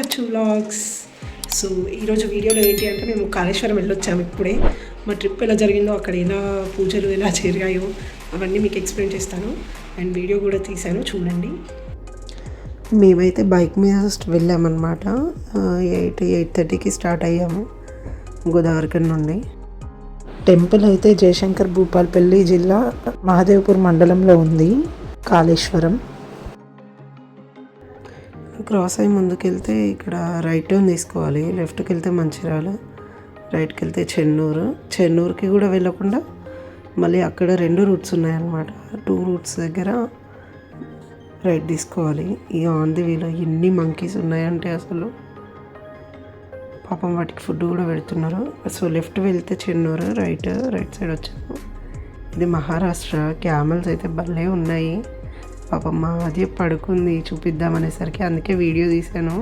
Two vlogs so ఈరోజు వీడియోలో ఏంటి అంటే మేము కాళేశ్వరం వెళ్ళొచ్చాము ఇప్పుడే. మా ట్రిప్ ఎలా జరిగిందో అక్కడ ఎలా పూజలు ఎలా జరిగాయో అవన్నీ మీకు ఎక్స్ప్లెయిన్ చేస్తాను. అండ్ వీడియో కూడా తీశాను చూడండి. మేమైతే బైక్ మీద వెళ్ళామన్నమాట. ఎయిట్ ఎయిట్ థర్టీకి స్టార్ట్ అయ్యాము గోదావరికర్ నుండి. టెంపుల్ అయితే జయశంకర్ భూపాల్పల్లి జిల్లా మహాదేవ్పూర్ మండలంలో ఉంది కాళేశ్వరం. క్రాస్ అయ్యి ముందుకెళ్తే ఇక్కడ రైట్ టర్న్ తీసుకోవాలి. లెఫ్ట్కి వెళ్తే మంచిర్యాల రైట్కి వెళ్తే చెన్నూరు. చెన్నూరుకి కూడా వెళ్ళకుండా మళ్ళీ అక్కడ రెండు రూట్స్ ఉన్నాయన్నమాట. టూ రూట్స్ దగ్గర రైట్ తీసుకోవాలి. ఈ ఆన్ ది వీలో ఎన్ని మంకీస్ ఉన్నాయంటే అసలు పాపం వాటికి ఫుడ్ కూడా పెడుతున్నారు. సో లెఫ్ట్ వెళ్తే చెన్నూరు రైట్ రైట్ సైడ్ వచ్చాము. ఇది మహారాష్ట్ర. క్యామల్స్ అయితే భలే ఉన్నాయి. పాపం మా అది పడుకుంది చూపిద్దామనేసరికి అందుకే వీడియో తీశాను.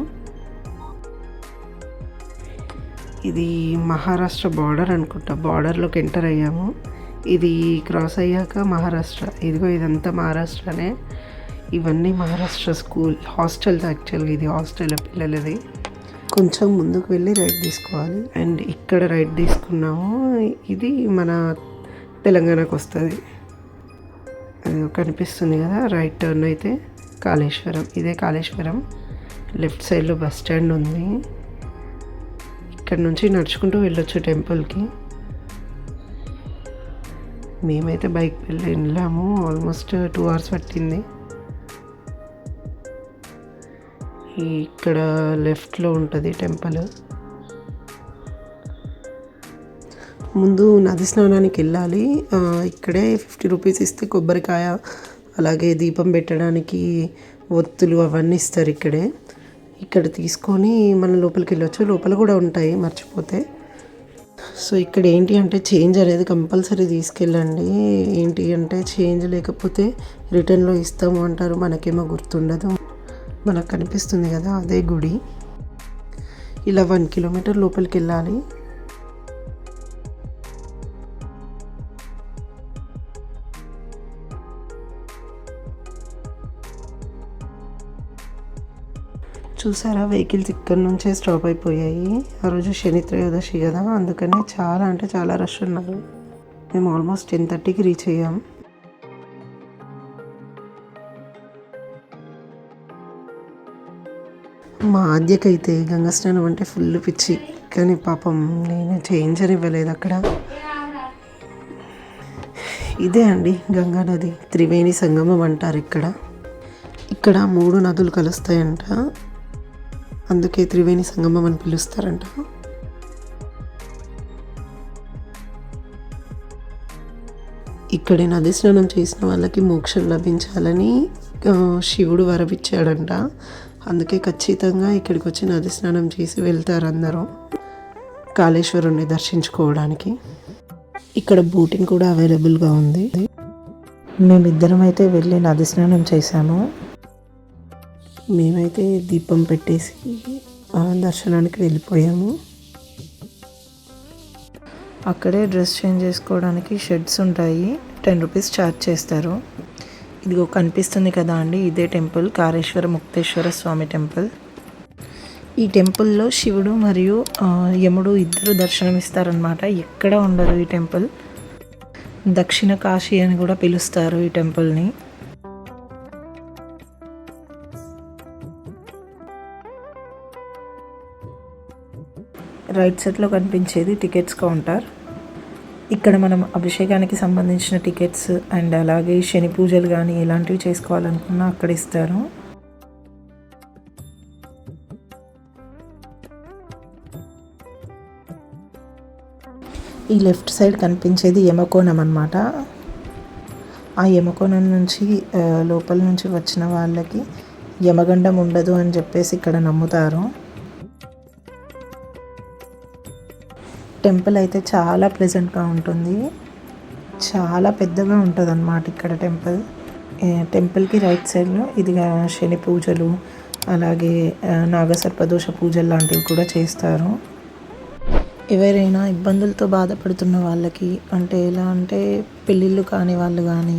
ఇది మహారాష్ట్ర బార్డర్ అనుకుంటా బార్డర్లోకి ఎంటర్ అయ్యాము. ఇది క్రాస్ అయ్యాక మహారాష్ట్ర ఇదిగో ఇదంతా మహారాష్ట్రనే. ఇవన్నీ మహారాష్ట్ర స్కూల్ హాస్టల్స్ యాక్చువల్గా ఇది హాస్టల్ పిల్లలది. కొంచెం ముందుకు వెళ్ళి రైట్ తీసుకోవాలి. అండ్ ఇక్కడ రైట్ తీసుకున్నాము. ఇది మన తెలంగాణకు వస్తుంది. కనిపిస్తుంది కదా రైట్ టర్న్ అయితే కాళేశ్వరం. ఇదే కాళేశ్వరం. లెఫ్ట్ సైడ్లో బస్ స్టాండ్ ఉంది. ఇక్కడ నుంచి నడుచుకుంటూ వెళ్ళొచ్చు టెంపుల్కి మేమైతే బైక్ వెళ్ళి వెళ్ళాము ఆల్మోస్ట్ టూ అవర్స్ పట్టింది. ఇక్కడ లెఫ్ట్లో ఉంటుంది టెంపుల్ ముందు నది స్నానానికి వెళ్ళాలి. ఇక్కడే ఫిఫ్టీ రూపీస్ ఇస్తే కొబ్బరికాయ అలాగే దీపం పెట్టడానికి ఒత్తులు అవన్నీ ఇస్తారు ఇక్కడే. ఇక్కడ తీసుకొని మనం లోపలికి వెళ్ళొచ్చు. లోపల కూడా ఉంటాయి మర్చిపోతే. సో ఇక్కడ ఏంటి అంటే చేంజ్ అనేది కంపల్సరీ తీసుకెళ్ళండి. ఏంటి అంటే చేంజ్ లేకపోతే రిటర్న్లో ఇస్తాము అంటారు. మనకేమో గుర్తుండదు. మనకు కనిపిస్తుంది కదా అదే గుడి. ఇలా వన్ కిలోమీటర్ లోపలికి వెళ్ళాలి. చూసారా? వెహికల్స్ ఇక్కడ నుంచే స్టాప్ అయిపోయాయి. ఆ రోజు శని త్రయోదశి కదా అందుకనే చాలా అంటే చాలా రష్ ఉన్నారు. మేము ఆల్మోస్ట్ టెన్ థర్టీకి రీచ్ అయ్యాం. మా ఆద్యకైతే గంగా స్నానం అంటే ఫుల్ పిచ్చి కానీ పాపం నేను చేయించనివ్వలేదు అక్కడ. ఇదే అండి గంగా నది త్రివేణి సంగమం అంటారు ఇక్కడ. ఇక్కడ మూడు నదులు కలుస్తాయంట. అందుకే త్రివేణి సంగమం అని పిలుస్తారంట. ఇక్కడే నది స్నానం చేసిన వాళ్ళకి మోక్షం లభించాలని శివుడు వరవిచ్చాడంట అందుకే ఖచ్చితంగా ఇక్కడికి వచ్చి నది స్నానం చేసి వెళ్తారు అందరూ కాళేశ్వరుణ్ణి దర్శించుకోవడానికి. ఇక్కడ బోటింగ్ కూడా అవైలబుల్గా ఉంది. మేమిద్దరం అయితే వెళ్ళి నది స్నానం చేశాము. మేమైతే దీపం పెట్టేసి దర్శనానికి వెళ్ళిపోయాము. అక్కడే డ్రెస్ చేంజ్ చేసుకోవడానికి షెడ్స్ ఉంటాయి. టెన్ రూపీస్ ఛార్జ్ చేస్తారు. ఇదిగో కనిపిస్తుంది కదా అండి ఇదే టెంపుల్ కారేశ్వర ముక్తేశ్వర స్వామి టెంపుల్. ఈ టెంపుల్లో శివుడు మరియు యముడు ఇద్దరు దర్శనమిస్తారనమాట ఎక్కడ ఉండరు ఈ టెంపుల్. దక్షిణ కాశీ అని కూడా పిలుస్తారు ఈ టెంపుల్ని. రైట్ సైడ్లో కనిపించేది టికెట్స్ కౌంటర్. ఇక్కడ మనం అభిషేకానికి సంబంధించిన టికెట్స్ అండ్ అలాగే శని పూజలు కానీ ఎలాంటివి చేసుకోవాలనుకున్నా అక్కడ ఇస్తారు. ఈ లెఫ్ట్ సైడ్ కనిపించేది యమకోణం అనమాట ఆ యమకోణం నుంచి లోపల నుంచి వచ్చిన వాళ్ళకి యమగండం ఉండదు అని చెప్పేసి ఇక్కడ నమ్ముతారు. టెంపుల్ అయితే చాలా ప్లెజెంట్గా ఉంటుంది. చాలా పెద్దగా ఉంటుంది అన్నమాట ఇక్కడ టెంపుల్. టెంపుల్కి రైట్ సైడ్లో ఇదిగా శని పూజలు అలాగే నాగసర్పదోష పూజలు లాంటివి కూడా చేస్తారు. ఎవరైనా ఇబ్బందులతో బాధపడుతున్న వాళ్ళకి అంటే ఎలా అంటే పెళ్ళిళ్ళు కాని వాళ్ళు కానీ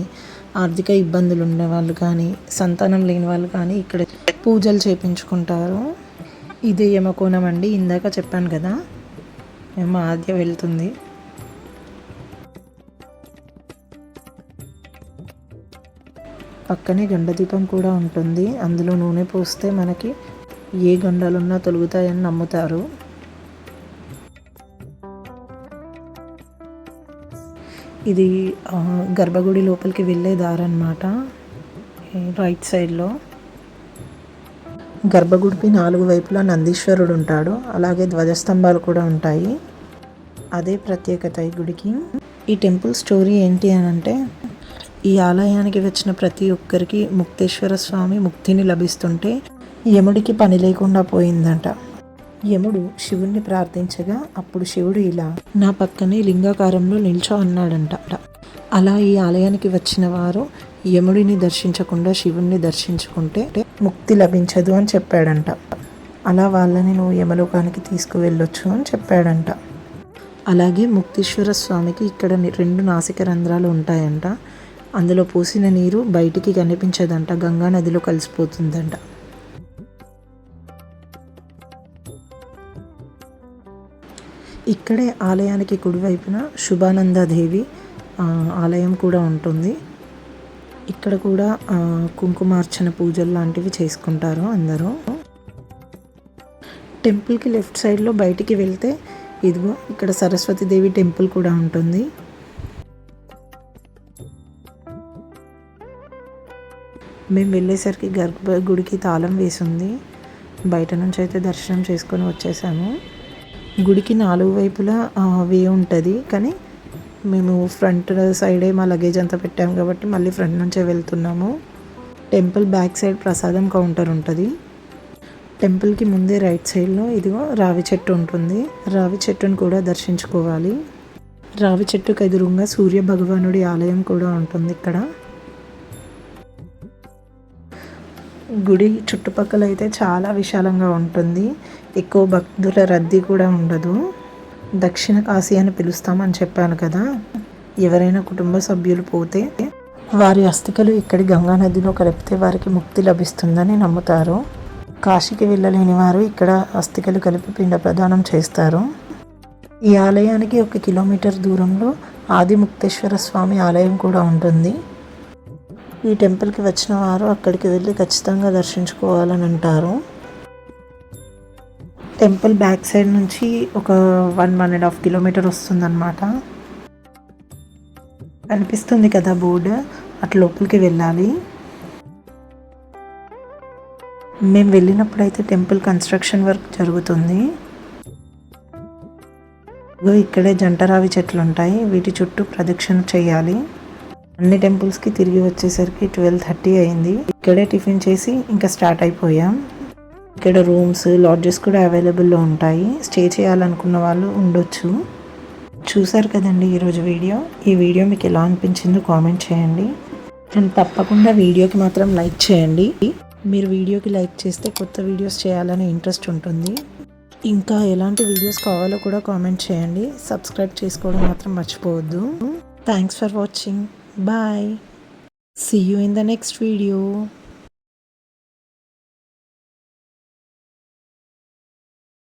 ఆర్థిక ఇబ్బందులు ఉండే వాళ్ళు కానీ సంతానం లేని వాళ్ళు కానీ ఇక్కడ పూజలు చేపించుకుంటారు. ఇదే యమకోణం అండి. ఇందాక చెప్పాను కదా మా ఆద్య వెళ్తుంది. పక్కనే గండదీపం కూడా ఉంటుంది. అందులో నూనె పోస్తే మనకి ఏ గండాలున్నా తొలుగుతాయని నమ్ముతారు. ఇది గర్భగుడి లోపలికి వెళ్ళే దారి అనమాట రైట్ సైడ్లో గర్భగుడికి నాలుగు వైపులా నందీశ్వరుడు ఉంటాడు. అలాగే ధ్వజస్తంభాలు కూడా ఉంటాయి. అదే ప్రత్యేకత ఈ గుడికి. ఈ టెంపుల్ స్టోరీ ఏంటి అని అంటే ఈ ఆలయానికి వచ్చిన ప్రతి ఒక్కరికి ముక్తేశ్వర స్వామి ముక్తిని లభిస్తుంటే యముడికి పని లేకుండా పోయిందంట. యముడు శివుణ్ణి ప్రార్థించగా అప్పుడు శివుడు ఇలా నా పక్కనే లింగాకారంలో నిల్చో అన్నాడంట. అలా ఈ ఆలయానికి వచ్చిన వారు యముడిని దర్శించకుండా శివుణ్ణి దర్శించుకుంటే ముక్తి లభించదు అని చెప్పాడంట. అలా వాళ్ళని నువ్వు యమలోకానికి తీసుకువెళ్ళొచ్చు అని చెప్పాడంట. అలాగే ముక్తీశ్వర స్వామికి ఇక్కడ రెండు నాసిక రంధ్రాలు ఉంటాయంట. అందులో పోసిన నీరు బయటికి కనిపించదంట. గంగా నదిలో కలిసిపోతుందంట. ఇక్కడే ఆలయానికి కుడివైపున శుభానందదేవి ఆలయం కూడా ఉంటుంది. ఇక్కడ కూడా కుంకుమార్చన పూజలు లాంటివి చేసుకుంటారు అందరూ. టెంపుల్కి లెఫ్ట్ సైడ్లో బయటికి వెళ్తే ఇదిగో ఇక్కడ సరస్వతీదేవి టెంపుల్ కూడా ఉంటుంది. మేము వెళ్ళేసరికి గర్భ గుడికి తాళం వేసింది. బయట నుంచి అయితే దర్శనం చేసుకొని వచ్చేసాము. గుడికి నాలుగు వైపులా వే ఉంటుంది. కానీ మేము ఫ్రంట్ సైడే మా లగేజ్ అంతా పెట్టాము కాబట్టి మళ్ళీ ఫ్రంట్ నుంచే వెళ్తున్నాము. Temple back side prasadam counter ఉంటుంది. టెంపుల్కి ముందే రైట్ సైడ్లో ఇదిగో రావి చెట్టు ఉంటుంది. రావి చెట్టును కూడా దర్శించుకోవాలి. రావి చెట్టుకు ఎదురుగా సూర్య భగవానుడి ఆలయం కూడా ఉంటుంది ఇక్కడ. గుడి చుట్టుపక్కల అయితే చాలా విశాలంగా ఉంటుంది. ఎక్కువ భక్తుల రద్దీ కూడా ఉండదు. దక్షిణ కాశీ అని పిలుస్తామని చెప్పాను కదా. ఎవరైనా కుటుంబ సభ్యులు పోతే వారి అస్థికలు ఇక్కడి గంగా నదిలో కలిపితే వారికి ముక్తి లభిస్తుందని నమ్ముతారు. కాశీకి వెళ్ళలేని వారు ఇక్కడ అస్థికలు కలిపి పిండ ప్రదానం చేస్తారు. ఈ ఆలయానికి ఒక కిలోమీటర్ దూరంలో ఆదిముక్తేశ్వర స్వామి ఆలయం కూడా ఉంటుంది. ఈ టెంపుల్కి వచ్చిన వారు అక్కడికి వెళ్ళి ఖచ్చితంగా దర్శించుకోవాలని అంటారు. టెంపుల్ బ్యాక్ సైడ్ నుంచి ఒక one one and half kilometre వస్తుందన్నమాట. కనిపిస్తుంది కదా బోర్డు? అటు లోపలికి వెళ్ళాలి. మేము వెళ్ళినప్పుడైతే టెంపుల్ కన్స్ట్రక్షన్ వర్క్ జరుగుతుంది. ఇక్కడే జంటరావి చెట్లు ఉంటాయి. వీటి చుట్టూ ప్రదక్షిణ చేయాలి. అన్ని టెంపుల్స్కి తిరిగి వచ్చేసరికి ట్వెల్వ్ థర్టీ అయింది. ఇక్కడే టిఫిన్ చేసి ఇంకా స్టార్ట్ అయిపోయాం. ఇక్కడ రూమ్స్ లాడ్జెస్ కూడా అవైలబుల్లో ఉంటాయి. స్టే చేయాలనుకున్న వాళ్ళు ఉండొచ్చు. చూసారు కదండి ఈరోజు వీడియో? ఈ వీడియో మీకు ఎలా అనిపించిందో కామెంట్ చేయండి. అండ్ తప్పకుండా వీడియోకి మాత్రం లైక్ చేయండి. మీరు వీడియోకి లైక్ చేస్తే కొత్త వీడియోస్ చేయాలని ఇంట్రెస్ట్ ఉంటుంది. ఇంకా ఎలాంటి వీడియోస్ కావాలో కూడా కామెంట్ చేయండి. సబ్స్క్రైబ్ చేసుకోవడం మాత్రం మర్చిపోవద్దు. Thanks for watching bye see you in the next video